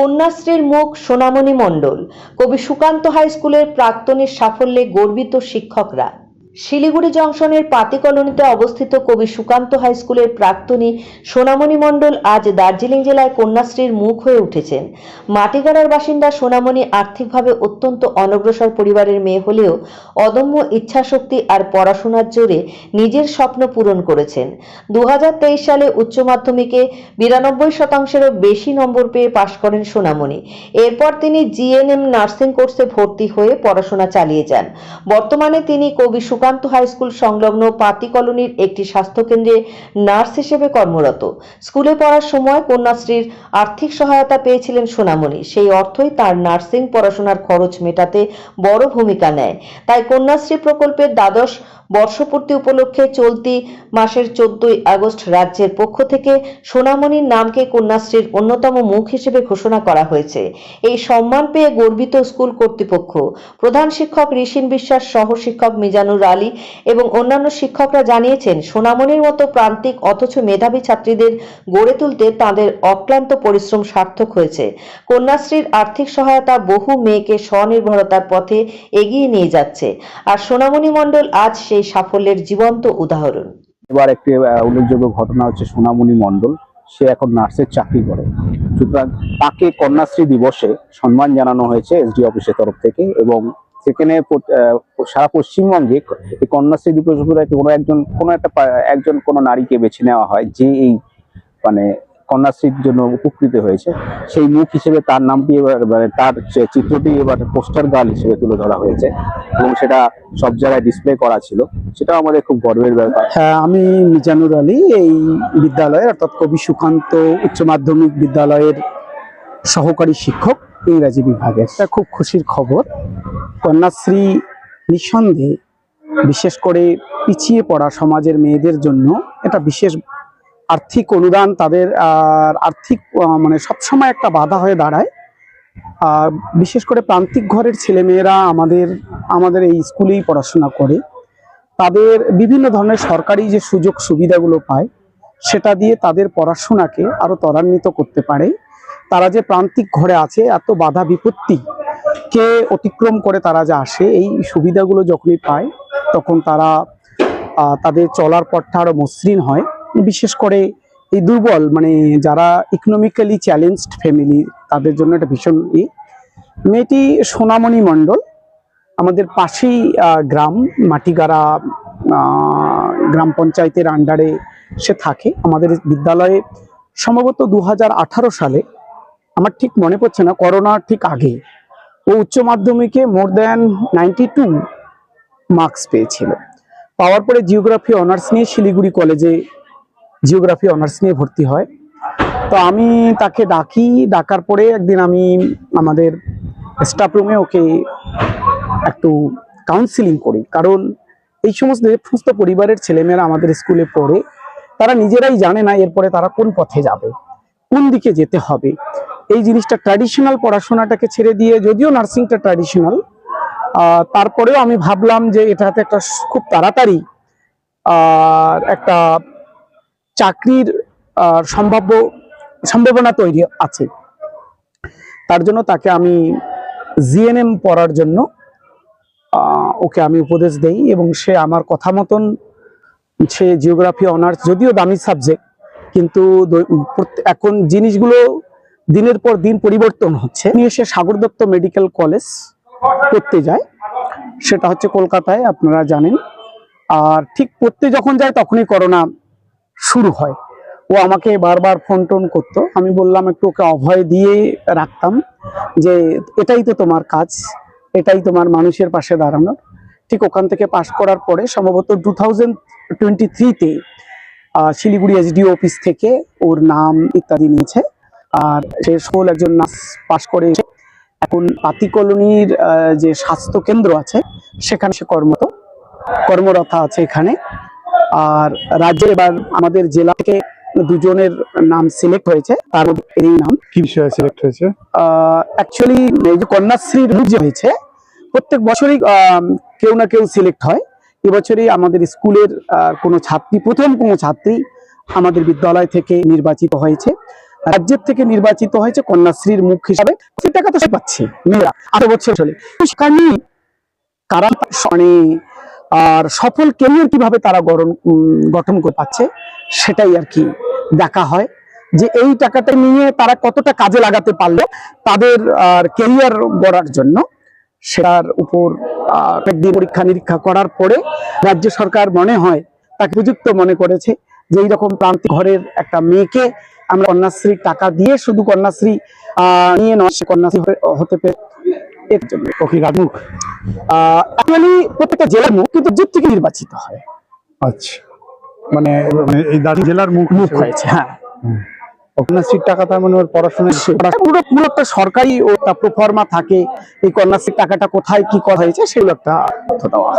কন্যাশ্রীর মুখ সোনামণি মণ্ডল। কবি সুকান্ত হাই স্কুলের প্রাক্তনের সাফল্যে গর্বিত শিক্ষকরা। শিলিগুড়ি জংশনের পাতি কলোনিতে অবস্থিত কবি সুকান্ত হাই স্কুলের প্রাক্তনী সোনামণি মণ্ডল আজ দার্জিলিং জেলায় কন্যাশ্রীর মুখ হয়ে উঠেছেন। মাটিগাড়ার বাসিন্দা সোনামণি আর্থিকভাবে অত্যন্ত অনগ্রসর পরিবারের মেয়ে হলেও অদম্য ইচ্ছাশক্তি আর পড়াশোনার জোরে নিজের স্বপ্ন পূরণ করেছেন। দু হাজার তেইশ সালে উচ্চ মাধ্যমিকে বিরানব্বই শতাংশেরও বেশি নম্বর পেয়ে পাশ করেন সোনামণি। এরপর তিনি জিএনএম নার্সিং কোর্সে ভর্তি হয়ে পড়াশোনা চালিয়ে যান। বর্তমানে তিনি কবি সুকান্ত হাই স্কুল সংলগ্ন পাতি কলোনির একটি স্বাস্থ্যকেন্দ্রে নার্স হিসেবে কর্মরত। স্কুলে পড়ার সময় কন্যাশ্রীর আর্থিক সহায়তা পেয়েছিলেন সোনামণি। সেই অর্থই তার নার্সিং পড়াশোনার খরচ মেটাতে বড় ভূমিকা নেয়। তাই কন্যাশ্রী প্রকল্পের দ্বাদশ বর্ষপূর্তি উপলক্ষে চলতি মাসের চোদ্দই আগস্ট রাজ্যের পক্ষ থেকে সোনামণির নামকে কন্যাশ্রীর অন্যতম মুখ হিসেবে ঘোষণা করা হয়েছে। এই সম্মান পেয়ে গর্বিত স্কুল কর্তৃপক্ষ। প্রধান শিক্ষক ঋষিন বিশ্বাস সহ শিক্ষক মিজানুর আলী এবং অন্যান্য শিক্ষকরা জানিয়েছেন, সোনামণির মতো প্রান্তিক অথচ মেধাবী ছাত্রীদের গড়ে তুলতে তাদের অক্লান্ত পরিশ্রম সার্থক হয়েছে। কন্যাশ্রীর আর্থিক সহায়তা বহু মেয়েকে স্বনির্ভরতার পথে এগিয়ে নিয়ে যাচ্ছে। আর সোনামণি মণ্ডল আজ সেই সাফল্যের জীবন্ত উদাহরণ। এবার একটি উল্লেখযোগ্য ঘটনা হচ্ছে সোনামণি মণ্ডল। সে এখন নার্সের চাকরি করে। সুতরাং তাকে কন্যাশ্রী দিবসে সম্মান জানানো হয়েছে এসডি অফিসের তরফ থেকে এবং সেখানে সারা পশ্চিমবঙ্গে এই কন্যাশ্রী দিবস উপলক্ষে কোনো একজন, কোনো একটা একজন কোনো নারীকে বেছে নেওয়া হয় যে এই মানে কন্যাশ্রীর জন্য উপকৃত হয়েছে। সেই মুখ হিসেবে তার নামটি এবার মানে তার চিত্রটি এবার পোস্টার গার্ল হিসেবে তুলে ধরা হয়েছে এবং সেটা সব জায়গায় ডিসপ্লে করা ছিল। সেটাও আমাদের খুব গর্বের ব্যাপার। হ্যাঁ আমি মিজানুর আলী, এই বিদ্যালয়ের অর্থাৎ কবি সুকান্ত উচ্চ মাধ্যমিক বিদ্যালয়ের সহকারী শিক্ষক, ইংরাজি বিভাগের এটা খুব খুশির খবর। কন্যাশ্রী নিঃসন্দেহে বিশেষ করে পিছিয়ে পড়া সমাজের মেয়েদের জন্য এটা বিশেষ আর্থিক অনুদান তাদের, আর আর্থিক মানে সবসময় একটা বাধা হয়ে দাঁড়ায়। আর বিশেষ করে প্রান্তিক ঘরের ছেলেমেয়েরা আমাদের আমাদের এই স্কুলেই পড়াশোনা করে। তাদের বিভিন্ন ধরনের সরকারি যে সুযোগ সুবিধাগুলো পায়, সেটা দিয়ে তাদের পড়াশোনাকে আরও ত্বরান্বিত করতে পারে। তারা যে প্রান্তিক ঘরে আছে, এত বাধা বিপত্তি কে অতিক্রম করে তারা যে আসে, এই সুবিধাগুলো যখনই পায়, তখন তারা তাদের চলার পথটা আরও মসৃণ হয়। বিশেষ করে এই দুর্বল মানে যারা ইকোনমিক্যালি চ্যালেঞ্জড ফ্যামিলি তাদের জন্য এটা ভীষণ ই। মেয়েটি সোনামণি মণ্ডল, আমাদের পাশেই গ্রাম, মাটিগাড়া গ্রাম পঞ্চায়েতের আন্ডারে সে থাকে। আমাদের বিদ্যালয়ে সম্ভবত দু হাজার আঠারো সালে, আমার ঠিক মনে পড়ছে না, করোনার ঠিক আগে। ও উচ্চ মাধ্যমিকে more than ninety two marks পেয়েছিল। পাওয়ার পরে জিওগ্রাফি অনার্স নিয়ে শিলিগুড়ি কলেজে জিওগ্রাফি অনার্স নিয়ে ভর্তি হয়। তো আমি তাকে ডাকি, ডাকার পরে একদিন আমি আমাদের স্টাফ রুমে ওকে একটু কাউন্সিলিং করি। কারণ এই সমস্ত যে সমস্ত পরিবারের ছেলেমেয়েরা আমাদের স্কুলে পড়ে, তারা নিজেরাই জানে না এরপরে তারা কোন পথে যাবে, কোন দিকে যেতে হবে। এই জিনিসটা ট্র্যাডিশনাল পড়াশোনাটাকে ছেড়ে দিয়ে যদিও নার্সিংটা ট্র্যাডিশনাল তারপরেও আমি ভাবলাম যে এটাতে একটা খুব তাড়াতাড়ি একটা চাকরির সম্ভাব্য, সম্ভাবনা তৈরি আছে। তার জন্য তাকে আমি জিএনএম পড়ার জন্য ওকে আমি উপদেশ দেই এবং সে আমার কথা মতন, সে জিওগ্রাফি অনার্স যদিও দামি সাবজেক্ট কিন্তু এখন জিনিসগুলো দিনের পর দিন পরিবর্তন হচ্ছে। নিয়ে সে সাগর দত্ত মেডিকেল কলেজ পড়তে যায় সেটা হচ্ছে কলকাতায়, আপনারা জানেন। আর ঠিক পড়তে যখন যায় তখনই করোনা শুরু হয়। ও আমাকে বারবার ফোন টোন করতো। আমি বললাম, একটু ওকে অভয় দিয়ে রাখতাম যে, এটাই তো তোমার কাজ, এটাই তোমার মানুষের পাশে দাঁড়ানো ঠিক ওখান থেকে পাশ করার পরে সম্ভবত টু থাউজেন্ড টোয়েন্টি থ্রিতে শিলিগুড়ি এসডিও অফিস থেকে ওর নাম ইত্যাদি নিয়েছে। আর সে সকল একজন নার্স পাশ করে এখন পাতি কলোনির যে স্বাস্থ্য কেন্দ্র আছে সেখানে সে কর্মরত কর্মরত আছে এখানে। আর রাজ্যের এবার আমাদের জেলা থেকে দুজনের নাম সিলেক্ট হয়েছে তার মধ্যে এই নাম। কি বিষয়ে সিলেক্ট হয়েছে? অ্যাকচুয়ালি এই যে কন্যাশ্রীর যে হয়েছে প্রত্যেক বছরই কেউ না কেউ সিলেক্ট হয়। এবছরই আমাদের স্কুলের কোনো ছাত্রী প্রথম কোনো ছাত্রী আমাদের বিদ্যালয় থেকে নির্বাচিত হয়েছে। রাজ্যের থেকে নির্বাচিত হয়েছে কন্যাশ্রীর মুখ হিসাবে। সেই টাকা তো সে পাচ্ছে মেয়েরা আঠারো বছর চলে। সেখানে কারা আর সফল কেরিয়ার কীভাবে তারা গঠন করে পাচ্ছে সেটাই আর কি দেখা হয়। যে এই টাকাটা নিয়ে তারা কতটা কাজে লাগাতে পারল তাদের আর কেরিয়ার গড়ার জন্য সেটার উপর আহ, পরীক্ষা নিরীক্ষা করার পরে রাজ্য সরকার মনে হয় তাকে উপযুক্ত মনে করেছে যে এইরকম প্রান্তিক ঘরের একটা মেয়েকে আমরা কন্যাশ্রী টাকা দিয়ে শুধু কন্যাশ্রী নিয়ে নয় সে কন্যাশ্রী হতে পেরে প্রত্যেকটা জেলার মুখ কিন্তু জুট থেকে নির্বাচিত হয়। আচ্ছা। মানে মানে এই দার্জিলিং জেলার মুখ মুখ হয়েছে হ্যাঁ। কন্যাশ্রীর টাকা তার মানে ওর পুরো পুরো একটা সরকারি ও একটা প্রফর্মা থাকে এই কন্যাশ্রীর টাকাটা কোথায় কি করা হয়েছে সেগুলো একটা তথ্য দেওয়া